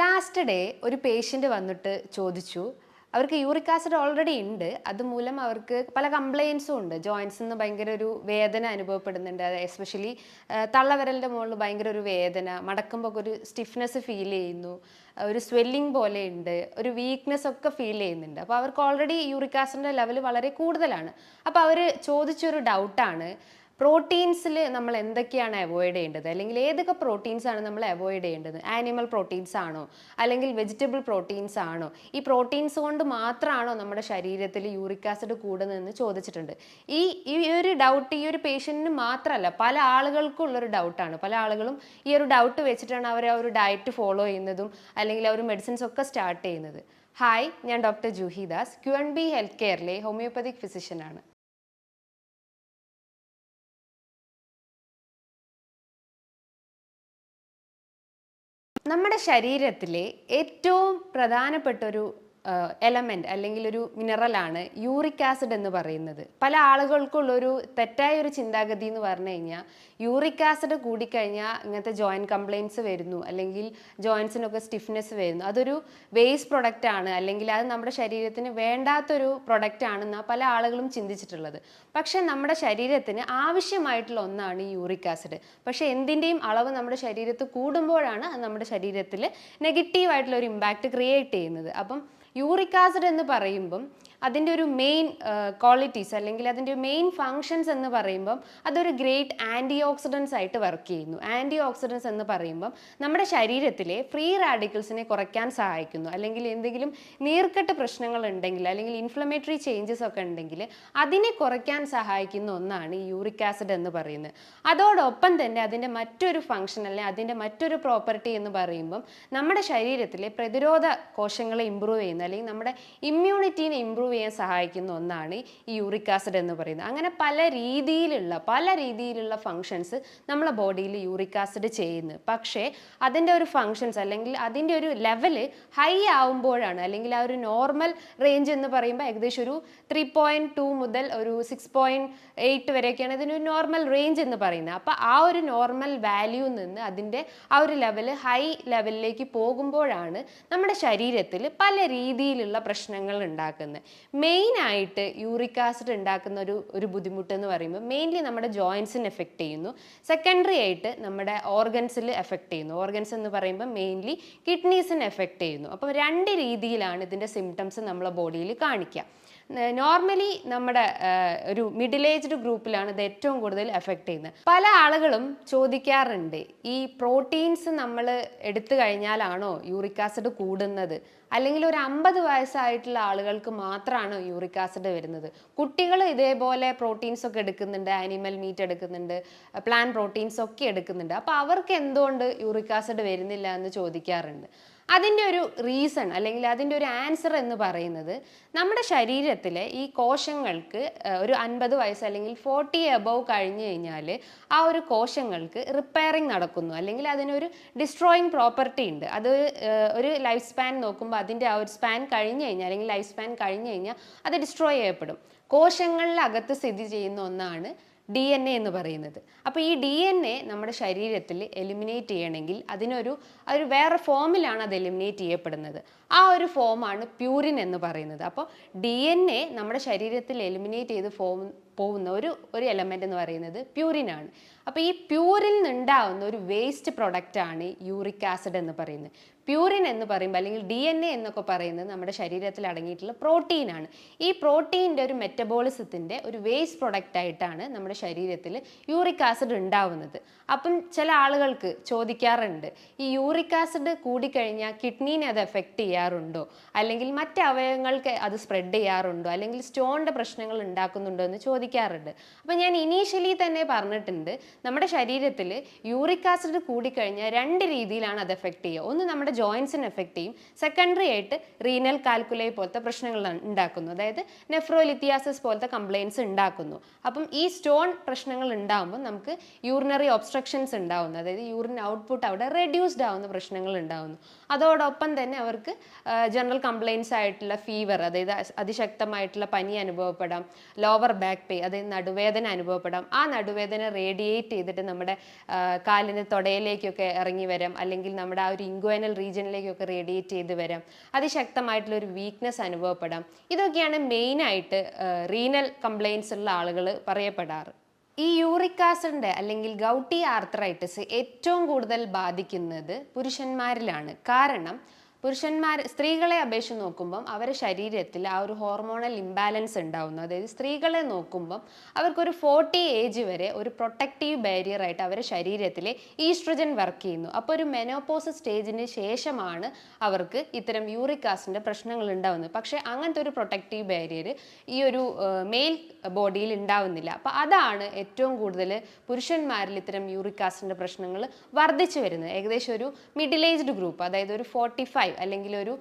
Last day ഒരു patient വന്നിട്ട് ചോദിച്ചു. അവർക്ക് യൂറിക് ആസിഡ് ഓൾറെഡി ഉണ്ട്. അതുമൂലം അവർക്ക് പല കംപ്ലയിൻസും ഉണ്ട്. ജോയിൻസിൽ നിന്ന് ഭയങ്കര ഒരു വേദന അനുഭവപ്പെടുന്നുണ്ട്. അത് എസ്പെഷ്യലി തള്ളവിരലിന്റെ മുകളിൽ ഭയങ്കര ഒരു വേദന മടക്കുമ്പോൾ ഒരു സ്റ്റിഫ്നെസ് ഫീൽ ചെയ്യുന്നു. ഒരു സ്വെല്ലിംഗ് പോലെ ഉണ്ട്. ഒരു വീക്ക്നെസ് ഒക്കെ ഫീൽ ചെയ്യുന്നുണ്ട്. അപ്പോൾ അവർക്ക് ഓൾറെഡി യൂറിക് ആസിഡിന്റെ ലെവൽ വളരെ കൂടുതലാണ്. അപ്പോൾ അവർ ചോദിച്ചൊരു ഡൗട്ടാണ് പ്രോട്ടീൻസിൽ നമ്മൾ എന്തൊക്കെയാണ് അവോയ്ഡ് ചെയ്യേണ്ടത്? അല്ലെങ്കിൽ ഏതൊക്കെ പ്രോട്ടീൻസ് ആണ് നമ്മൾ അവോയ്ഡ് ചെയ്യേണ്ടത്? ആനിമൽ പ്രോട്ടീൻസ് ആണോ? അല്ലെങ്കിൽ വെജിറ്റബിൾ പ്രോട്ടീൻസ് ആണോ? ഈ പ്രോട്ടീൻസ് കൊണ്ട് മാത്രമാണോ നമ്മുടെ ശരീരത്തിൽ യൂറിക് ആസിഡ് കൂടുന്നതെന്ന് ചോദിച്ചിട്ടുണ്ട്. ഈ ഈ ഒരു ഡൗട്ട് ഈ ഒരു പേഷ്യന്റിന് മാത്രമല്ല പല ആളുകൾക്കും ഉള്ളൊരു ഡൗട്ടാണ് പല ആളുകളും ഈ ഒരു ഡൗട്ട് വെച്ചിട്ടാണ് അവർ ആ ഒരു ഡയറ്റ് ഫോളോ ചെയ്യുന്നതും അല്ലെങ്കിൽ ആ ഒരു മെഡിസിൻസ് ഒക്കെ സ്റ്റാർട്ട് ചെയ്യുന്നത്. ഹായ് ഞാൻ doctor Juhidas Q N B health കെയറിലെ homoeopathic ഫിസിഷ്യനാണ് നമ്മുടെ ശരീരത്തിലെ ഏറ്റവും പ്രധാനപ്പെട്ട ഒരു എലമെന്റ് അല്ലെങ്കിൽ ഒരു മിനറലാണ് യൂറിക് ആസിഡ് എന്ന് പറയുന്നത്. പല ആളുകൾക്കുള്ളൊരു തെറ്റായ ഒരു ചിന്താഗതി എന്ന് പറഞ്ഞു കഴിഞ്ഞാൽ യൂറിക് ആസിഡ് കൂടിക്കഴിഞ്ഞാൽ ഇങ്ങനത്തെ ജോയിന്റ് കംപ്ലയിൻസ് വരുന്നു. അല്ലെങ്കിൽ ജോയിൻസിനൊക്കെ സ്റ്റിഫ്നെസ് വരുന്നു. അതൊരു വേസ്റ്റ് പ്രൊഡക്റ്റ് ആണ്. അല്ലെങ്കിൽ അത് നമ്മുടെ ശരീരത്തിന് വേണ്ടാത്തൊരു പ്രൊഡക്റ്റ് ആണെന്നാണ് പല ആളുകളും ചിന്തിച്ചിട്ടുള്ളത്. പക്ഷേ നമ്മുടെ ശരീരത്തിന് ആവശ്യമായിട്ടുള്ള ഒന്നാണ് ഈ യൂറിക് ആസിഡ് പക്ഷേ എന്തിന്റെയും അളവ് നമ്മുടെ ശരീരത്ത് കൂടുമ്പോഴാണ് അത് നമ്മുടെ ശരീരത്തിൽ നെഗറ്റീവായിട്ടുള്ള ഒരു ഇമ്പാക്റ്റ് ക്രിയേറ്റ് ചെയ്യുന്നത്. അപ്പം യൂറിക് ആസിഡ് എന്ന് പറയുമ്പം അതിന്റെ ഒരു മെയിൻ ക്വാളിറ്റീസ് അല്ലെങ്കിൽ അതിന്റെ മെയിൻ ഫങ്ഷൻസ് എന്ന് പറയുമ്പം അതൊരു ഗ്രേറ്റ് ആന്റി ഓക്സിഡൻസ് ആയിട്ട് വർക്ക് ചെയ്യുന്നു. ആന്റി ഓക്സിഡൻസ് എന്ന് പറയുമ്പം നമ്മുടെ ശരീരത്തിലെ ഫ്രീ റാഡിക്കൽസിനെ കുറയ്ക്കാൻ സഹായിക്കുന്നു. അല്ലെങ്കിൽ എന്തെങ്കിലും നീർക്കെട്ട് പ്രശ്നങ്ങൾ ഉണ്ടെങ്കിൽ അല്ലെങ്കിൽ ഇൻഫ്ലമേറ്ററി ചേഞ്ചസ് ഒക്കെ ഉണ്ടെങ്കിൽ അതിനെ കുറയ്ക്കാൻ സഹായിക്കുന്ന ഒന്നാണ് ഈ യൂറിക് ആസിഡ് എന്ന് പറയുന്നത്. അതോടൊപ്പം തന്നെ അതിന്റെ മറ്റൊരു ഫങ്ഷൻ അല്ലെങ്കിൽ അതിന്റെ മറ്റൊരു പ്രോപ്പർട്ടി എന്ന് പറയുമ്പം നമ്മുടെ ശരീരത്തിലെ പ്രതിരോധ കോശങ്ങളെ ഇമ്പ്രൂവ് ചെയ്യുന്ന. അല്ലെങ്കിൽ നമ്മുടെ ഇമ്മ്യൂണിറ്റീനെ ഇമ്പ്രൂവ് ചെയ്യാൻ സഹായിക്കുന്ന ഒന്നാണ് ഈ യൂറിക് ആസിഡ് എന്ന് പറയുന്നത്. അങ്ങനെ പല രീതിയിലുള്ള പല രീതിയിലുള്ള ഫങ്ഷൻസ് നമ്മളെ ബോഡിയിൽ യൂറിക് ആസിഡ് ചെയ്യുന്നു. പക്ഷേ അതിന്റെ ഒരു ഫങ്ഷൻസ് അല്ലെങ്കിൽ അതിന്റെ ഒരു ലെവൽ ഹൈ ആവുമ്പോഴാണ് അല്ലെങ്കിൽ ആ ഒരു നോർമൽ റേഞ്ച് എന്ന് പറയുമ്പോൾ ഏകദേശം ഒരു ത്രീ പോയിന്റ് ടു മുതൽ ഒരു സിക്സ് പോയിന്റ് എയ്റ്റ് വരെയൊക്കെയാണ് ഇതിന്റെ ഒരു നോർമൽ റേഞ്ച് എന്ന് പറയുന്നത്. അപ്പോൾ ആ ഒരു നോർമൽ വാല്യൂ നിന്ന് അതിന്റെ ആ ഒരു ലെവൽ ഹൈ ലെവലിലേക്ക് പോകുമ്പോഴാണ് നമ്മുടെ ശരീരത്തിൽ പല രീതിയിലുള്ള പ്രശ്നങ്ങൾ ഉണ്ടാക്കുന്നത്. മെയിനായിട്ട് യൂറിക് ആസിഡ് ഉണ്ടാക്കുന്ന ഒരു ഒരു ബുദ്ധിമുട്ട് എന്ന് പറയുമ്പോൾ മെയിൻലി നമ്മുടെ ജോയിൻസിന് എഫക്റ്റ് ചെയ്യുന്നു. സെക്കൻഡറി ആയിട്ട് നമ്മുടെ ഓർഗൻസിൽ എഫക്റ്റ് ചെയ്യുന്നു. ഓർഗൻസ് എന്ന് പറയുമ്പോൾ മെയിൻലി കിഡ്നീസിന് എഫക്റ്റ് ചെയ്യുന്നു. അപ്പോൾ രണ്ട് രീതിയിലാണ് ഇതിന്റെ സിംറ്റംസ് നമ്മളെ ബോഡിയിൽ കാണിക്കുക. നോർമലി നമ്മുടെ ഒരു മിഡിൽ ഏജ്ഡ് ഗ്രൂപ്പിലാണ് ഇത് ഏറ്റവും കൂടുതൽ എഫക്റ്റ് ചെയ്യുന്നത്. പല ആളുകളും ചോദിക്കാറുണ്ട് ഈ പ്രോട്ടീൻസ് നമ്മൾ എടുത്തു കഴിഞ്ഞാലാണോ യൂറിക് ആസിഡ് കൂടുന്നത്? അല്ലെങ്കിൽ ഒരു അമ്പത് വയസ്സായിട്ടുള്ള ആളുകൾക്ക് മാത്രമാണ് യൂറിക് ആസിഡ് വരുന്നത്. കുട്ടികൾ ഇതേപോലെ പ്രോട്ടീൻസ് ഒക്കെ എടുക്കുന്നുണ്ട് ആനിമൽ മീറ്റ് എടുക്കുന്നുണ്ട് പ്ലാൻ പ്രോട്ടീൻസ് ഒക്കെ എടുക്കുന്നുണ്ട്. അപ്പോൾ അവർക്ക് എന്തുകൊണ്ട് യൂറിക് ആസിഡ് വരുന്നില്ല എന്ന് ചോദിക്കാറുണ്ട്. അതിന്റെ ഒരു റീസൺ അല്ലെങ്കിൽ അതിന്റെ ഒരു ആൻസർ എന്ന് പറയുന്നത് നമ്മുടെ ശരീരത്തിലെ ഈ കോശങ്ങൾക്ക് ഒരു അൻപത് വയസ്സ് അല്ലെങ്കിൽ ഫോർട്ടി എബവ് കഴിഞ്ഞു കഴിഞ്ഞാൽ ആ ഒരു കോശങ്ങൾക്ക് റിപ്പയറിങ് നടക്കുന്നു. അല്ലെങ്കിൽ അതിനൊരു ഡിസ്ട്രോയിങ് പ്രോപ്പർട്ടി ഉണ്ട്. അത് ഒരു ലൈഫ് സ്പാൻ നോക്കുമ്പോൾ അതിന്റെ ആ ഒരു സ്പാൻ കഴിഞ്ഞു കഴിഞ്ഞാൽ അല്ലെങ്കിൽ ലൈഫ് സ്പാൻ കഴിഞ്ഞു കഴിഞ്ഞാൽ അത് ഡിസ്ട്രോയ് ചെയ്യപ്പെടും. കോശങ്ങളിലകത്ത് സ്ഥിതി ചെയ്യുന്ന ഒന്നാണ് ഡി എൻ എ എന്ന് പറയുന്നത്. അപ്പോൾ ഈ ഡി എൻ എ നമ്മുടെ ശരീരത്തിൽ എലിമിനേറ്റ് ചെയ്യണമെങ്കിൽ അതിനൊരു ഒരു വേറെ ഫോമിലാണ് അത് എലിമിനേറ്റ് ചെയ്യപ്പെടുന്നത്. ആ ഒരു ഫോമാണ് പ്യൂരിൻ എന്ന് പറയുന്നത്. അപ്പോൾ ഡി എൻ എ നമ്മുടെ ശരീരത്തിൽ എലിമിനേറ്റ് ചെയ്ത് ഫോം പോകുന്ന ഒരു ഒരു എലമെന്റ് എന്ന് പറയുന്നത് പ്യൂരിനാണ് അപ്പോൾ ഈ പ്യൂരിൽ നിന്നുണ്ടാവുന്ന ഒരു വേസ്റ്റ് പ്രൊഡക്റ്റാണ് യൂറിക് ആസിഡ് എന്ന് പറയുന്നത്. പ്യൂരിൻ എന്ന് പറയുമ്പോൾ അല്ലെങ്കിൽ ഡി എൻ എ എന്നൊക്കെ പറയുന്നത് നമ്മുടെ ശരീരത്തിൽ അടങ്ങിയിട്ടുള്ള പ്രോട്ടീനാണ് ഈ പ്രോട്ടീന്റെ ഒരു മെറ്റബോളിസത്തിന്റെ ഒരു വേസ്റ്റ് പ്രൊഡക്റ്റ് ആയിട്ടാണ് നമ്മുടെ ശരീരത്തിൽ യൂറിക് ആസിഡ് ഉണ്ടാവുന്നത്. അപ്പം ചില ആളുകൾക്ക് ചോദിക്കാറുണ്ട് ഈ യൂറിക് ആസിഡ് കൂടിക്കഴിഞ്ഞാൽ കിഡ്നീനെ അത് എഫക്റ്റ് ചെയ്യാറുണ്ടോ? അല്ലെങ്കിൽ മറ്റ് അവയവങ്ങൾക്ക് അത് സ്പ്രെഡ് ചെയ്യാറുണ്ടോ? അല്ലെങ്കിൽ സ്റ്റോണിന്റെ പ്രശ്നങ്ങൾ ഉണ്ടാക്കുന്നുണ്ടോ എന്ന് ചോദിക്കാറുണ്ട്. അപ്പം ഞാൻ ഇനീഷ്യലി തന്നെ പറഞ്ഞിട്ടുണ്ട് നമ്മുടെ ശരീരത്തിൽ യൂറിക് ആസിഡ് കൂടിക്കഴിഞ്ഞാൽ രണ്ട് രീതിയിലാണ് അത് എഫക്റ്റ് ചെയ്യുക. ഒന്ന് നമ്മുടെ ജോയിൻസിന് എഫക്റ്റ് ചെയ്യും. സെക്കൻഡറി ആയിട്ട് റീനൽ കാൽക്കുലേ പോലത്തെ പ്രശ്നങ്ങൾ ഉണ്ടാക്കുന്നു. അതായത് നെഫ്രോലിത്തിയാസിസ് പോലത്തെ കംപ്ലയിൻസ് ഉണ്ടാക്കുന്നു. അപ്പം ഈ സ്റ്റോൺ പ്രശ്നങ്ങൾ ഉണ്ടാകുമ്പോൾ നമുക്ക് യൂറിനറി ഒബ്സ്ട്രക്ഷൻസ് ഉണ്ടാവുന്നു. അതായത് യൂറിൻ ഔട്ട്പുട്ട് അവിടെ റെഡ്യൂസ്ഡ് ആവുന്ന പ്രശ്നങ്ങൾ ഉണ്ടാവുന്നു. അതോടൊപ്പം തന്നെ അവർക്ക് ജനറൽ കംപ്ലയിൻസ് ആയിട്ടുള്ള ഫീവർ അതായത് അതിശക്തമായിട്ടുള്ള പനി അനുഭവപ്പെടാം ലോവർ ബാക്ക് പെയിൻ അതായത് നടുവേദന അനുഭവപ്പെടാം. ആ നടുവേദന റേഡിയേറ്റ് ചെയ്തിട്ട് നമ്മുടെ കാലിന് തൊടയിലേക്കൊക്കെ ഇറങ്ങി വരാം. അല്ലെങ്കിൽ നമ്മുടെ ആ ഒരു ഇൻഗ്വനൽ റീജിയനിലേക്കൊക്കെ റേഡിയേറ്റ് ചെയ്ത് വരാം. അതിശക്തമായിട്ടുള്ള ഒരു വീക്ക്നെസ് അനുഭവപ്പെടാം. ഇതൊക്കെയാണ് മെയിനായിട്ട് റീനൽ കംപ്ലയിൻസ് ഉള്ള ആളുകൾ പറയപ്പെടാറ്. ഈ യൂറിക് അല്ലെങ്കിൽ ഗൗട്ടി ആർത്രൈറ്റിസ് ഏറ്റവും കൂടുതൽ ബാധിക്കുന്നത് പുരുഷന്മാരിലാണ്. കാരണം പുരുഷന്മാർ സ്ത്രീകളെ അപേക്ഷിച്ച് നോക്കുമ്പം അവരുടെ ശരീരത്തിൽ ആ ഒരു ഹോർമോണൽ ഇംബാലൻസ് ഉണ്ടാവുന്നു. അതായത് സ്ത്രീകളെ നോക്കുമ്പം അവർക്കൊരു ഫോർട്ടി ഏജ് വരെ ഒരു പ്രൊട്ടക്റ്റീവ് ബാരിയർ ആയിട്ട് അവരുടെ ശരീരത്തിൽ ഈസ്ട്രജൻ വർക്ക് ചെയ്യുന്നു. അപ്പോൾ ഒരു മെനോപോസ് സ്റ്റേജിന് ശേഷമാണ് അവർക്ക് ഇത്തരം യൂറിക് ആസിഡിന്റെ പ്രശ്നങ്ങൾ ഉണ്ടാവുന്നത്. പക്ഷേ അങ്ങനത്തെ ഒരു പ്രൊട്ടക്റ്റീവ് ബാരിയർ ഈ ഒരു മെയിൽ ബോഡിയിൽ ഉണ്ടാവുന്നില്ല. അപ്പോൾ അതാണ് ഏറ്റവും കൂടുതൽ പുരുഷന്മാരിൽ ഇത്തരം യൂറിക് ആസിഡിന്റെ പ്രശ്നങ്ങൾ വർദ്ധിച്ചു വരുന്നത്. ഏകദേശം ഒരു മിഡിൽ ഏജ്ഡ് ഗ്രൂപ്പ് അതായത് ഒരു ഫോർട്ടി ഫൈവ് അല്ലെങ്കിൽ ഒരു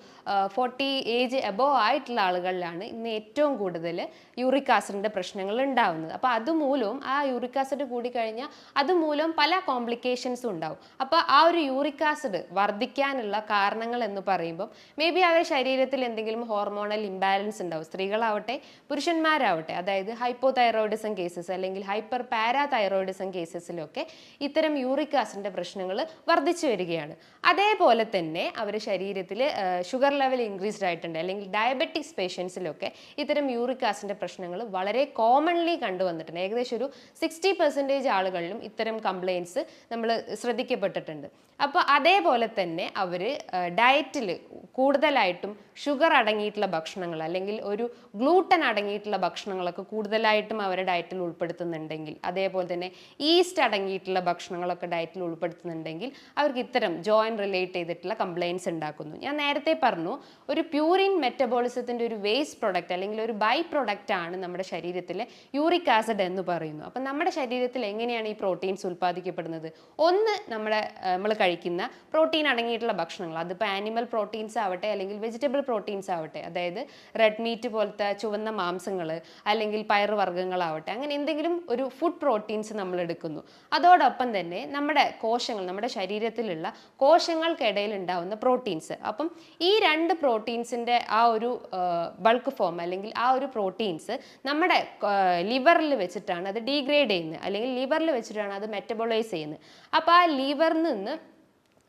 ഫോർട്ടി ഏജ് എബോവ് ആയിട്ടുള്ള ആളുകളിലാണ് ഇന്ന് ഏറ്റവും കൂടുതൽ യൂറിക് ആസിഡിന്റെ പ്രശ്നങ്ങൾ ഉണ്ടാവുന്നത്. അപ്പോൾ അതുമൂലവും ആ യൂറിക് ആസിഡ് കൂടിക്കഴിഞ്ഞാൽ അതുമൂലം പല കോംപ്ലിക്കേഷൻസും ഉണ്ടാവും. അപ്പോൾ ആ ഒരു യൂറിക് ആസിഡ് വർദ്ധിക്കാനുള്ള കാരണങ്ങൾ എന്ന് പറയുമ്പോൾ മേ ബി അവരുടെ ശരീരത്തിൽ എന്തെങ്കിലും ഹോർമോണൽ ഇംബാലൻസ് ഉണ്ടാവും. സ്ത്രീകളാവട്ടെ പുരുഷന്മാരാവട്ടെ അതായത് ഹൈപ്പോ തൈറോയിഡിസം കേസസ് അല്ലെങ്കിൽ ഹൈപ്പർ പാരാ തൈറോയിഡിസം കേസസിലൊക്കെ ഇത്തരം യൂറിക് ആസിഡിന്റെ പ്രശ്നങ്ങൾ വർദ്ധിച്ചു വരികയാണ്. അതേപോലെ തന്നെ അവരുടെ ശരീരത്തിൽ ഷുഗർ ലെവൽ ഇൻക്രീസ്ഡ് ആയിട്ടുണ്ട്. അല്ലെങ്കിൽ ഡയബറ്റിക്സ് പേഷ്യൻസിലൊക്കെ ഇത്തരം യൂറിക് ആസിഡിന്റെ പ്രശ്നങ്ങൾ വളരെ കോമൺലി കണ്ടുവന്നിട്ടുണ്ട്. ഏകദേശം ഒരു സിക്സ്റ്റി പെർസെന്റേജ് ആളുകളിലും ഇത്തരം കംപ്ലയിൻസ് നമ്മൾ ശ്രദ്ധിക്കപ്പെട്ടിട്ടുണ്ട്. അപ്പോൾ അതേപോലെ തന്നെ അവർ ഡയറ്റിൽ കൂടുതലായിട്ടും ഷുഗർ അടങ്ങിയിട്ടുള്ള ഭക്ഷണങ്ങൾ അല്ലെങ്കിൽ ഒരു ഗ്ലൂട്ടൻ അടങ്ങിയിട്ടുള്ള ഭക്ഷണങ്ങളൊക്കെ കൂടുതലായിട്ടും അവരുടെ ഡയറ്റിൽ ഉൾപ്പെടുത്തുന്നുണ്ടെങ്കിൽ അതേപോലെ തന്നെ ഈസ്റ്റ് അടങ്ങിയിട്ടുള്ള ഭക്ഷണങ്ങളൊക്കെ ഡയറ്റിൽ ഉൾപ്പെടുത്തുന്നുണ്ടെങ്കിൽ അവർക്ക് ഇത്തരം ജോയിൻ റിലേറ്റ് ചെയ്തിട്ടുള്ള കംപ്ലയിൻസ് ഉണ്ടാക്കുന്നു. ഞാൻ നേരത്തെ പറഞ്ഞു ഒരു പ്യൂറിൻ മെറ്റബോളിസത്തിന്റെ ഒരു വേസ്റ്റ് പ്രൊഡക്റ്റ് അല്ലെങ്കിൽ ഒരു ബൈ പ്രൊഡക്റ്റ് ആണ് നമ്മുടെ ശരീരത്തിലെ യൂറിക് ആസിഡ് എന്ന് പറയുന്നു അപ്പം നമ്മുടെ ശരീരത്തിൽ എങ്ങനെയാണ് ഈ പ്രോട്ടീൻസ് ഉൽപ്പാദിക്കപ്പെടുന്നത്? ഒന്ന് നമ്മുടെ നമ്മൾ കഴിക്കുന്ന പ്രോട്ടീൻ അടങ്ങിയിട്ടുള്ള ഭക്ഷണങ്ങൾ. അതിപ്പോൾ ആനിമൽ പ്രോട്ടീൻസ് ആവട്ടെ അല്ലെങ്കിൽ വെജിറ്റബിൾ പ്രോട്ടീൻസ് ആവട്ടെ അതായത് റെഡ് മീറ്റ് പോലത്തെ ചുവന്ന മാംസങ്ങൾ അല്ലെങ്കിൽ പയറുവർഗങ്ങളാവട്ടെ അങ്ങനെ എന്തെങ്കിലും ഒരു ഫുഡ് പ്രോട്ടീൻസ് നമ്മൾ എടുക്കുന്നു. അതോടൊപ്പം തന്നെ നമ്മുടെ കോശങ്ങൾ നമ്മുടെ ശരീരത്തിലുള്ള കോശങ്ങൾക്കിടയിൽ ഉണ്ടാവുന്ന പ്രോട്ടീൻസ് അപ്പം ഈ രണ്ട് പ്രോട്ടീൻസിന്റെ ആ ഒരു ബൾക്ക് ഫോം അല്ലെങ്കിൽ ആ ഒരു പ്രോട്ടീൻസ് നമ്മുടെ ലിവറിൽ വെച്ചിട്ടാണ് അത് ഡീഗ്രേഡ് ചെയ്യുന്നത്. അല്ലെങ്കിൽ ലിവറിൽ വെച്ചിട്ടാണ് അത് മെറ്റബോളൈസ് ചെയ്യുന്നത്. അപ്പോൾ ആ ലിവറിൽ നിന്ന്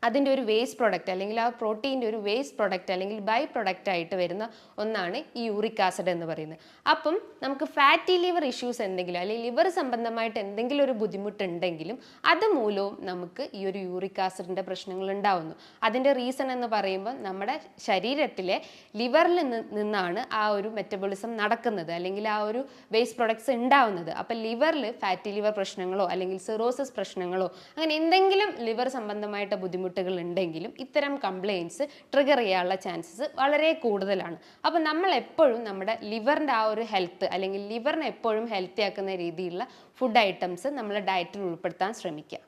അതിന്റെ ഒരു വേസ്റ്റ് പ്രൊഡക്റ്റ് അല്ലെങ്കിൽ ആ പ്രോട്ടീന്റെ ഒരു വേസ്റ്റ് പ്രൊഡക്റ്റ് അല്ലെങ്കിൽ ബൈ പ്രൊഡക്റ്റ് ആയിട്ട് വരുന്ന ഒന്നാണ് ഈ യൂറിക് ആസിഡ് എന്ന് പറയുന്നത്. അപ്പം നമുക്ക് ഫാറ്റി ലിവർ ഇഷ്യൂസ് എന്തെങ്കിലും അല്ലെങ്കിൽ ലിവർ സംബന്ധമായിട്ട് എന്തെങ്കിലും ഒരു ബുദ്ധിമുട്ടുണ്ടെങ്കിലും അത് മൂലവും നമുക്ക് ഈ ഒരു യൂറിക് ആസിഡിന്റെ പ്രശ്നങ്ങൾ ഉണ്ടാവുന്നു. അതിന്റെ റീസൺ എന്ന് പറയുമ്പോൾ നമ്മുടെ ശരീരത്തിലെ ലിവറിൽ നിന്നാണ് ആ ഒരു മെറ്റബോളിസം നടക്കുന്നത് അല്ലെങ്കിൽ ആ ഒരു വേസ്റ്റ് പ്രൊഡക്ട്സ് ഉണ്ടാവുന്നത്. അപ്പം ലിവറിൽ ഫാറ്റി ലിവർ പ്രശ്നങ്ങളോ അല്ലെങ്കിൽ സിറോസിസ് പ്രശ്നങ്ങളോ അങ്ങനെ എന്തെങ്കിലും ലിവർ സംബന്ധമായിട്ട് ബുദ്ധിമുട്ട് ബുദ്ധിമുട്ടുകൾ ഉണ്ടെങ്കിലും ഇത്തരം കംപ്ലയിൻസ് ട്രിഗർ ചെയ്യാനുള്ള ചാൻസസ് വളരെ കൂടുതലാണ്. അപ്പോൾ നമ്മൾ എപ്പോഴും നമ്മുടെ ലിവറിന്റെ ആ ഒരു ഹെൽത്ത് അല്ലെങ്കിൽ ലിവറിനെ എപ്പോഴും ഹെൽത്തി ആക്കുന്ന രീതിയിലുള്ള ഫുഡ് ഐറ്റംസ് നമ്മൾ ഡയറ്റിൽ ഉൾപ്പെടുത്താൻ ശ്രമിക്കുക.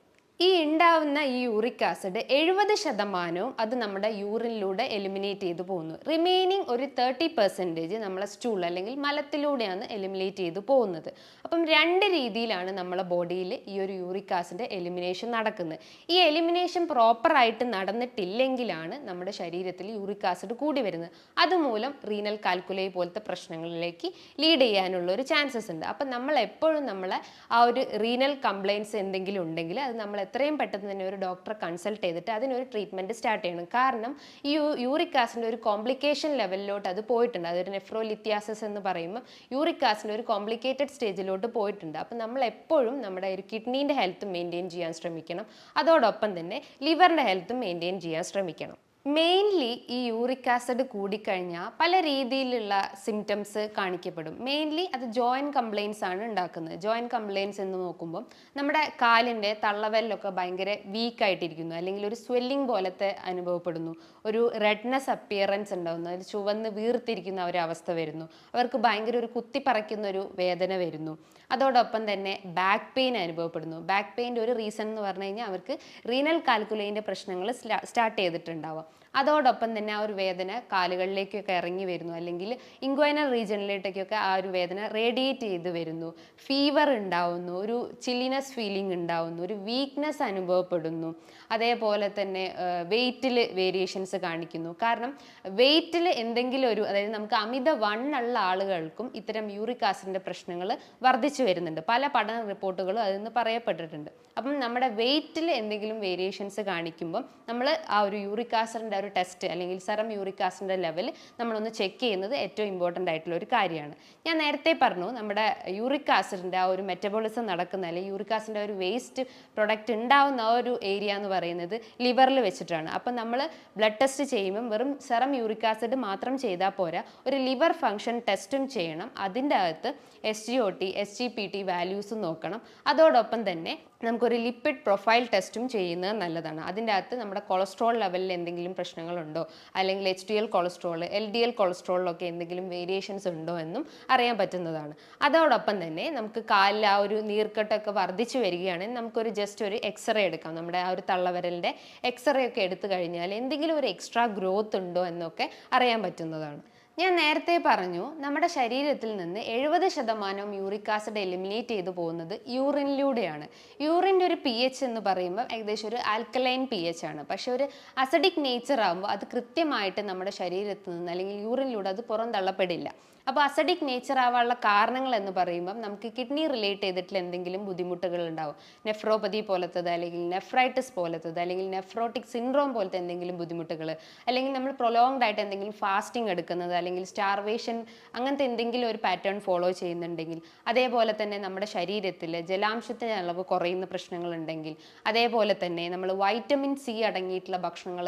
ഈ ഉണ്ടാവുന്ന ഈ യൂറിക് ആസിഡ് എഴുപത് ശതമാനവും അത് നമ്മുടെ യൂറിനിലൂടെ എലിമിനേറ്റ് ചെയ്തു പോകുന്നു. റിമൈനിങ് ഒരു തേർട്ടി പെർസെന്റേജ് നമ്മളെ സ്റ്റൂൾ അല്ലെങ്കിൽ മലത്തിലൂടെയാണ് എലിമിനേറ്റ് ചെയ്തു പോകുന്നത്. അപ്പം രണ്ട് രീതിയിലാണ് നമ്മളെ ബോഡിയിൽ ഈ ഒരു യൂറിക് ആസിഡ് എലിമിനേഷൻ നടക്കുന്നത്. ഈ എലിമിനേഷൻ പ്രോപ്പറായിട്ട് നടന്നിട്ടില്ലെങ്കിലാണ് നമ്മുടെ ശരീരത്തിൽ യൂറിക് ആസിഡ് കൂടി വരുന്നത്. അതുമൂലം റീനൽ കാൽക്കുലൈ പോലത്തെ പ്രശ്നങ്ങളിലേക്ക് ലീഡ് ചെയ്യാനുള്ള ഒരു ചാൻസസ് ഉണ്ട്. അപ്പം നമ്മൾ എപ്പോഴും നമ്മളെ ആ ഒരു റീനൽ കംപ്ലയിൻസ് എന്തെങ്കിലും ഉണ്ടെങ്കിൽ അത് നമ്മൾ എത്രയും പെട്ടെന്ന് തന്നെ ഒരു ഡോക്ടറെ കൺസൾട്ട് ചെയ്തിട്ട് അതിനൊരു ട്രീറ്റ്മെന്റ് സ്റ്റാർട്ട് ചെയ്യണം. കാരണം ഈ യൂറിക് ആസിഡിന്റെ ഒരു കോംപ്ലിക്കേഷൻ ലെവലിലോട്ട് അത് പോയിട്ടുണ്ട്. അതൊരു നെഫ്രോലിത്യാസിസ് എന്ന് പറയുമ്പോൾ യൂറിക് ആസിഡിന്റെ ഒരു കോംപ്ലിക്കേറ്റഡ് സ്റ്റേജിലോട്ട് പോയിട്ടുണ്ട്. അപ്പം നമ്മൾ എപ്പോഴും നമ്മുടെ ഒരു കിഡ്നീന്റെ ഹെൽത്ത് മെയിന്റെയിൻ ചെയ്യാൻ ശ്രമിക്കണം. അതോടൊപ്പം തന്നെ ലിവറിന്റെ ഹെൽത്തും മെയിന്റെയിൻ ചെയ്യാൻ ശ്രമിക്കണം. മെയിൻലി ഈ യൂറിക് ആസിഡ് കൂടിക്കഴിഞ്ഞാൽ പല രീതിയിലുള്ള സിംറ്റംസ് കാണിക്കപ്പെടും. മെയിൻലി അത് ജോയിൻ കംപ്ലയിൻസ് ആണ് ഉണ്ടാക്കുന്നത്. ജോയിൻ കംപ്ലയിൻസ് എന്ന് നോക്കുമ്പോൾ നമ്മുടെ കാലിന്റെ തള്ളവലിലൊക്കെ ഭയങ്കര വീക്കായിട്ടിരിക്കുന്നു അല്ലെങ്കിൽ ഒരു സ്വെല്ലിംഗ് പോലത്തെ അനുഭവപ്പെടുന്നു. ഒരു റെഡ്നെസ് അപ്പിയറൻസ് ഉണ്ടാകുന്നു അതിൽ ചുവന്ന് വീർത്തിരിക്കുന്ന ഒരവസ്ഥ വരുന്നു. അവർക്ക് ഭയങ്കര ഒരു കുത്തിപ്പറയ്ക്കുന്ന ഒരു വേദന വരുന്നു. അതോടൊപ്പം തന്നെ ബാക്ക് പെയിൻ അനുഭവപ്പെടുന്നു. ബാക്ക് പെയിന്റെ ഒരു റീസൺ എന്ന് പറഞ്ഞു കഴിഞ്ഞാൽ അവർക്ക് റീനൽ കാൽക്കുലൈന്റെ പ്രശ്നങ്ങൾ സ്റ്റാർട്ട് ചെയ്തിട്ടുണ്ടാവാം. അതോടൊപ്പം തന്നെ ആ ഒരു വേദന കാലുകളിലേക്കൊക്കെ ഇറങ്ങി വരുന്നു. അല്ലെങ്കിൽ ഇൻക്വൈനൽ റീജിയനിലേക്കൊക്കെ ആ ഒരു വേദന റേഡിയേറ്റ് ചെയ്ത് വരുന്നു. ഫീവർ ഉണ്ടാവുന്നു. ഒരു ചില്ലിനെസ് ഫീലിംഗ് ഉണ്ടാവുന്നു. ഒരു വീക്ക്നെസ് അനുഭവപ്പെടുന്നു. അതേപോലെ തന്നെ വെയിറ്റിൽ വേരിയേഷൻസ് കാണിക്കുന്നു. കാരണം വെയിറ്റിൽ എന്തെങ്കിലും ഒരു അതായത് നമുക്ക് അമിത വണ്ണുള്ള ആളുകൾക്കും ഇത്തരം യൂറിക് ആസിഡിന്റെ പ്രശ്നങ്ങൾ വർദ്ധിച്ചു വരുന്നുണ്ട്. പല പഠന റിപ്പോർട്ടുകളും അതിൽ നിന്ന് പറയപ്പെട്ടിട്ടുണ്ട്. അപ്പം നമ്മുടെ വെയിറ്റിൽ എന്തെങ്കിലും വേരിയേഷൻസ് കാണിക്കുമ്പം നമ്മൾ ആ ഒരു യൂറിക് ആസിഡിന്റെ ഒരു ടെസ്റ്റ് അല്ലെങ്കിൽ സെറം യൂറിക് ആസിഡിന്റെ ലെവൽ നമ്മളൊന്ന് ചെക്ക് ചെയ്യുന്നത് ഏറ്റവും ഇമ്പോർട്ടന്റ് ആയിട്ടുള്ള ഒരു കാര്യമാണ്. ഞാൻ നേരത്തെ പറഞ്ഞു നമ്മുടെ യൂറിക് ആസിഡിന്റെ ആ ഒരു മെറ്റബോളിസം നടക്കുന്ന അല്ലെങ്കിൽ യൂറിക് ആസിഡിന്റെ ഒരു വേസ്റ്റ് പ്രൊഡക്റ്റ് ഉണ്ടാവുന്ന ആ ഒരു ഏരിയ എന്ന് പറയുന്നത് ലിവറിൽ വെച്ചിട്ടാണ്. അപ്പം നമ്മൾ ബ്ലഡ് ടെസ്റ്റ് ചെയ്യുമ്പം വെറും സെറം യൂറിക് ആസിഡ് മാത്രം ചെയ്താൽ പോരാ ഒരു ലിവർ ഫംഗ്ഷൻ ടെസ്റ്റും ചെയ്യണം. അതിന്റെ അകത്ത് S G O T S G P T വാല്യൂസും നോക്കണം. അതോടൊപ്പം തന്നെ നമുക്കൊരു ലിപ്പിഡ് പ്രൊഫൈൽ ടെസ്റ്റും ചെയ്യുന്നത് നല്ലതാണ്. അതിന്റെ അകത്ത് നമ്മുടെ കൊളസ്ട്രോൾ ലെവലിൽ എന്തെങ്കിലും പ്രശ്നങ്ങളുണ്ടോ? അല്ലെങ്കിൽ H D L cholesterol L D L കൊളസ്ട്രോളിലൊക്കെ എന്തെങ്കിലും വേരിയേഷൻസ് ഉണ്ടോ എന്നും അറിയാൻ പറ്റുന്നതാണ്. അതോടൊപ്പം തന്നെ നമുക്ക് കാലിൽ ആ ഒരു നീർക്കെട്ടൊക്കെ വർദ്ധിച്ചു വരികയാണെങ്കിൽ നമുക്കൊരു ജസ്റ്റ് ഒരു എക്സ്റേ എടുക്കാം. നമ്മുടെ ആ ഒരു തള്ളവരലിന്റെ എക്സ്റേ ഒക്കെ എടുത്തു കഴിഞ്ഞാൽ എന്തെങ്കിലും ഒരു എക്സ്ട്രാ ഗ്രോത്ത് ഉണ്ടോ എന്നൊക്കെ അറിയാൻ പറ്റുന്നതാണ്. ഞാൻ നേരത്തെ പറഞ്ഞു നമ്മുടെ ശരീരത്തിൽ നിന്ന് എഴുപത് ശതമാനം യൂറിക് ആസിഡ് എലിമിനേറ്റ് ചെയ്തു പോകുന്നത് യൂറിനിലൂടെയാണ്. യൂറിന്റെ ഒരു പി എച്ച് എന്ന് പറയുമ്പോൾ ഏകദേശം ഒരു ആൽക്കലൈൻ പി എച്ച് ആണ്. പക്ഷെ ഒരു അസിഡിക് നേച്ചർ ആകുമ്പോൾ അത് കൃത്യമായിട്ട് നമ്മുടെ ശരീരത്തിൽ നിന്ന് അല്ലെങ്കിൽ യൂറിനിലൂടെ അത് പുറന്തള്ളപ്പെടില്ല. അപ്പോൾ അസഡിക് നേച്ചർ ആവാനുള്ള കാരണങ്ങൾ എന്ന് പറയുമ്പം നമുക്ക് കിഡ്നി റിലേറ്റ് ചെയ്തിട്ടുള്ള എന്തെങ്കിലും ബുദ്ധിമുട്ടുകൾ ഉണ്ടാവും. നെഫ്രോപ്പതി പോലത്തത് അല്ലെങ്കിൽ നെഫ്രൈറ്റിസ് പോലത്തത് അല്ലെങ്കിൽ നെഫ്രോട്ടിക് സിൻഡ്രോം പോലത്തെ എന്തെങ്കിലും ബുദ്ധിമുട്ടുകൾ അല്ലെങ്കിൽ നമ്മൾ പ്രൊലോങ്ഡ് ആയിട്ട് എന്തെങ്കിലും ഫാസ്റ്റിംഗ് എടുക്കുന്നത് അല്ലെങ്കിൽ സ്റ്റാർവേഷൻ അങ്ങനത്തെ എന്തെങ്കിലും ഒരു പാറ്റേൺ ഫോളോ ചെയ്യുന്നുണ്ടെങ്കിൽ അതേപോലെ തന്നെ നമ്മുടെ ശരീരത്തിൽ ജലാംശത്തിന്റെ അളവ് കുറയുന്ന പ്രശ്നങ്ങളുണ്ടെങ്കിൽ അതേപോലെ തന്നെ നമ്മൾ വൈറ്റമിൻ സി അടങ്ങിയിട്ടുള്ള ഭക്ഷണങ്ങൾ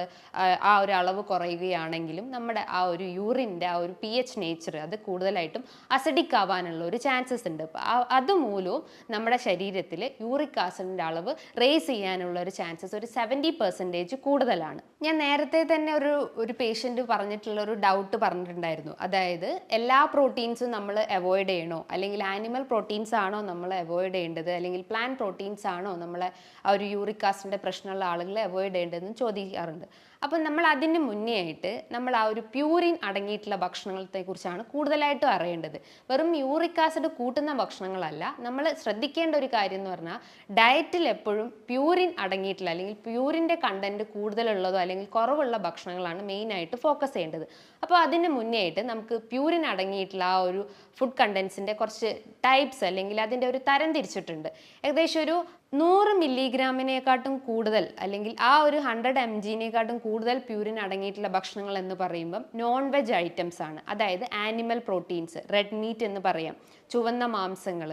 ആ ഒരു അളവ് കുറയുകയാണെങ്കിലും നമ്മുടെ ആ ഒരു യൂറിന്റെ ആ ഒരു പി എച്ച് നേച്ചർ അത് കൂടുതലായിട്ടും അസിഡിക് ആവാനുള്ള ഒരു ചാൻസസ് ഉണ്ട്. അതുമൂലവും നമ്മുടെ ശരീരത്തിൽ യൂറിക് ആസിഡിന്റെ അളവ് റേസ് ചെയ്യാനുള്ള ഒരു ചാൻസസ് ഒരു സെവന്റി പെർസെന്റേജ് കൂടുതലാണ്. ഞാൻ നേരത്തെ തന്നെ ഒരു ഒരു പേഷ്യന്റ് പറഞ്ഞിട്ടുള്ള ഒരു ഡൗട്ട് പറഞ്ഞിട്ടുണ്ടായിരുന്നു. അതായത് എല്ലാ പ്രോട്ടീൻസും നമ്മൾ അവോയ്ഡ് ചെയ്യണോ? അല്ലെങ്കിൽ ആനിമൽ പ്രോട്ടീൻസ് ആണോ നമ്മൾ അവോയ്ഡ് ചെയ്യേണ്ടത്? അല്ലെങ്കിൽ പ്ലാൻ പ്രോട്ടീൻസ് ആണോ നമ്മളെ ആ ഒരു യൂറിക് ആസിഡിന്റെ പ്രശ്നമുള്ള ആളുകളെ അവോയ്ഡ് ചെയ്യേണ്ടതെന്ന് ചോദിക്കാറുണ്ട്. അപ്പം നമ്മൾ അതിന് മുന്നേ ആയിട്ട് നമ്മൾ ആ ഒരു പ്യൂരിൻ അടങ്ങിയിട്ടുള്ള ഭക്ഷണങ്ങളെ കുറിച്ചാണ് കൂടുതലായിട്ടും അറിയേണ്ടത്. വെറും യൂറിക് ആസിഡ് കൂട്ടുന്ന ഭക്ഷണങ്ങളല്ല. നമ്മൾ ശ്രദ്ധിക്കേണ്ട ഒരു കാര്യം എന്ന് പറഞ്ഞാൽ ഡയറ്റിൽ എപ്പോഴും പ്യൂരിൻ അടങ്ങിയിട്ടുള്ള അല്ലെങ്കിൽ പ്യൂരിന്റെ കണ്ടന്റ് കൂടുതലുള്ളതോ അല്ലെങ്കിൽ കുറവുള്ള ഭക്ഷണങ്ങളാണ് മെയിനായിട്ട് ഫോക്കസ് ചെയ്യേണ്ടത്. അപ്പോൾ അതിന് മുന്നേ ആയിട്ട് നമുക്ക് പ്യൂരിൻ അടങ്ങിയിട്ടുള്ള ആ ഒരു ഫുഡ് കണ്ടൻസിന്റെ കുറച്ച് ടൈപ്സ് അല്ലെങ്കിൽ അതിന്റെ ഒരു തരം തിരിച്ചിട്ടുണ്ട്. ഏകദേശം ഒരു നൂറ് മില്ലിഗ്രാമിനെക്കാട്ടും കൂടുതൽ അല്ലെങ്കിൽ ആ ഒരു ഹൺഡ്രഡ് എം ജിനെക്കാട്ടും കൂടുതൽ പ്യൂരിൻ അടങ്ങിയിട്ടുള്ള ഭക്ഷണങ്ങൾ എന്ന് പറയുമ്പം നോൺ വെജ് ഐറ്റംസ് ആണ്. അതായത് ആനിമൽ പ്രോട്ടീൻസ് റെഡ് മീറ്റ് എന്ന് പറയാം. ചുവന്ന മാംസങ്ങൾ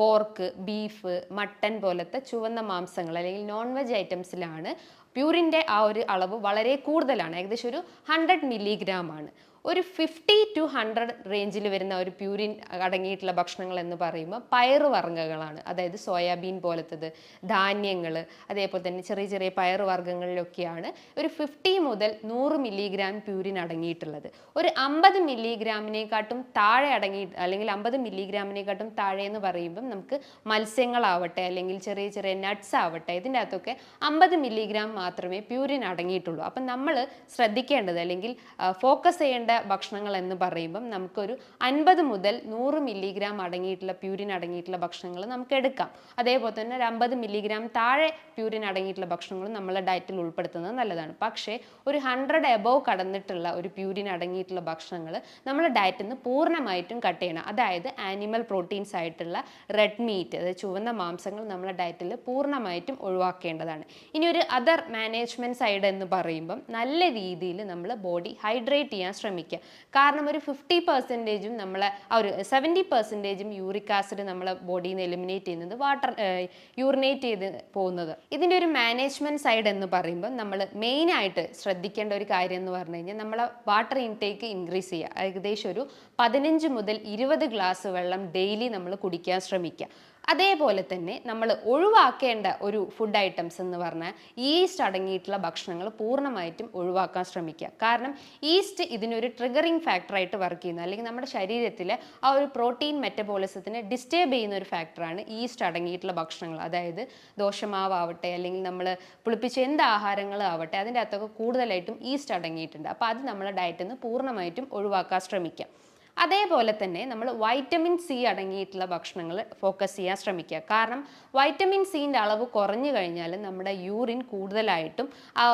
പോർക്ക് ബീഫ് മട്ടൻ പോലത്തെ ചുവന്ന മാംസങ്ങൾ അല്ലെങ്കിൽ നോൺ വെജ് ഐറ്റംസിലാണ് പ്യൂരിന്റെ ആ ഒരു അളവ് വളരെ കൂടുതലാണ്. ഏകദേശം ഒരു ഹൺഡ്രഡ് മില്ലിഗ്രാം ആണ്. ഒരു ഫിഫ്റ്റി ടു ഹൺഡ്രഡ് റേഞ്ചിൽ വരുന്ന ഒരു പ്യൂരിൻ അടങ്ങിയിട്ടുള്ള ഭക്ഷണങ്ങൾ എന്ന് പറയുമ്പോൾ പയറു വർഗങ്ങളാണ് അതായത് സോയാബീൻ പോലത്തത് ധാന്യങ്ങൾ അതേപോലെ തന്നെ ചെറിയ ചെറിയ പയറുവർഗങ്ങളിലൊക്കെയാണ് ഒരു ഫിഫ്റ്റി മുതൽ നൂറ് മില്ലിഗ്രാം പ്യൂരിൻ അടങ്ങിയിട്ടുള്ളത്. ഒരു അമ്പത് മില്ലിഗ്രാമിനെക്കാട്ടും താഴെ അടങ്ങി അല്ലെങ്കിൽ അമ്പത് മില്ലിഗ്രാമിനെക്കാട്ടും താഴെ എന്ന് പറയുമ്പം നമുക്ക് മത്സ്യങ്ങളാവട്ടെ അല്ലെങ്കിൽ ചെറിയ ചെറിയ നട്ട്സ് ആവട്ടെ ഇതിന്റെ അകത്തൊക്കെ അമ്പത് മില്ലിഗ്രാം മാത്രമേ പ്യൂരിൻ അടങ്ങിയിട്ടുള്ളൂ. അപ്പം നമ്മൾ ശ്രദ്ധിക്കേണ്ടത് അല്ലെങ്കിൽ ഫോക്കസ് ചെയ്യേണ്ട ഭക്ഷണങ്ങൾ എന്ന് പറയുമ്പം നമുക്കൊരു അൻപത് മുതൽ നൂറ് മില്ലിഗ്രാം അടങ്ങിയിട്ടുള്ള പ്യൂരിൻ അടങ്ങിയിട്ടുള്ള ഭക്ഷണങ്ങൾ നമുക്ക് എടുക്കാം. അതേപോലെ തന്നെ ഒരു അമ്പത് മില്ലിഗ്രാം താഴെ പ്യൂരിൻ അടങ്ങിയിട്ടുള്ള ഭക്ഷണങ്ങൾ നമ്മളെ ഡയറ്റിൽ ഉൾപ്പെടുത്തുന്നത് നല്ലതാണ്. പക്ഷേ ഒരു ഹൺഡ്രഡ് എബോവ് കടന്നിട്ടുള്ള ഒരു പ്യൂരിൻ അടങ്ങിയിട്ടുള്ള ഭക്ഷണങ്ങൾ നമ്മളെ ഡയറ്റിൽ നിന്ന് പൂർണമായിട്ടും കട്ട് ചെയ്യണം. അതായത് ആനിമൽ പ്രോട്ടീൻസ് ആയിട്ടുള്ള റെഡ് മീറ്റ് അതായത് ചുവന്ന മാംസങ്ങൾ നമ്മളെ ഡയറ്റിൽ പൂർണമായിട്ടും ഒഴിവാക്കേണ്ടതാണ്. ഇനി ഒരു അതർ മാനേജ്മെന്റ് സൈഡ് എന്ന് പറയുമ്പം നല്ല രീതിയിൽ നമ്മൾ ബോഡി ഹൈഡ്രേറ്റ് ചെയ്യാൻ ശ്രമിക്കുക കാരണം ഒരു ഫിഫ്റ്റി പെർസെന്റേജും നമ്മളെ ആ ഒരു സെവന്റി പെർസെന്റേജും യൂറിക് ആസിഡ് നമ്മളെ ബോഡിയിൽ നിന്ന് എലിമിനേറ്റ് ചെയ്യുന്നത് വാട്ടർ യൂറിനേറ്റ് ചെയ്ത് പോകുന്നത്. ഇതിന്റെ ഒരു മാനേജ്മെന്റ് സൈഡ് എന്ന് പറയുമ്പോൾ നമ്മൾ മെയിനായിട്ട് ശ്രദ്ധിക്കേണ്ട ഒരു കാര്യം എന്ന് പറഞ്ഞു കഴിഞ്ഞാൽ നമ്മളെ വാട്ടർ ഇൻടേക്ക് ഇൻക്രീസ് ചെയ്യുക. ഏകദേശം ഒരു പതിനഞ്ച് മുതൽ ഇരുപത് ഗ്ലാസ് വെള്ളം ഡെയിലി നമ്മൾ കുടിക്കാൻ ശ്രമിക്കുക. അതേപോലെ തന്നെ നമ്മൾ ഒഴിവാക്കേണ്ട ഒരു ഫുഡ് ഐറ്റംസ് എന്ന് പറഞ്ഞാൽ ഈസ്റ്റ് അടങ്ങിയിട്ടുള്ള ഭക്ഷണങ്ങൾ പൂർണമായിട്ടും ഒഴിവാക്കാൻ ശ്രമിക്കുക. കാരണം ഈസ്റ്റ് ഇതിനൊരു ട്രിഗറിങ് ഫാക്ടറായിട്ട് വർക്ക് ചെയ്യുന്നു. അല്ലെങ്കിൽ നമ്മുടെ ശരീരത്തിലെ ആ ഒരു പ്രോട്ടീൻ മെറ്റബോളിസത്തിനെ ഡിസ്റ്റേബ് ചെയ്യുന്ന ഒരു ഫാക്ടറാണ് ഈസ്റ്റ് അടങ്ങിയിട്ടുള്ള ഭക്ഷണങ്ങൾ. അതായത് ദോശമാവാവട്ടെ അല്ലെങ്കിൽ നമ്മൾ പുളിപ്പിച്ച എന്ത് ആഹാരങ്ങളാവട്ടെ അതിന്റെ അകത്തൊക്കെ കൂടുതലായിട്ടും ഈസ്റ്റ് അടങ്ങിയിട്ടുണ്ട്. അപ്പോൾ അത് നമ്മുടെ ഡയറ്റിൽ നിന്ന് പൂർണമായിട്ടും ഒഴിവാക്കാൻ ശ്രമിക്കുക. അതേപോലെ തന്നെ നമ്മൾ വൈറ്റമിൻ സി അടങ്ങിയിട്ടുള്ള ഭക്ഷണങ്ങൾ ഫോക്കസ് ചെയ്യാൻ ശ്രമിക്കുക. കാരണം വൈറ്റമിൻ സിന്റെ അളവ് കുറഞ്ഞു കഴിഞ്ഞാൽ നമ്മുടെ യൂറിൻ കൂടുതലായിട്ടും ആ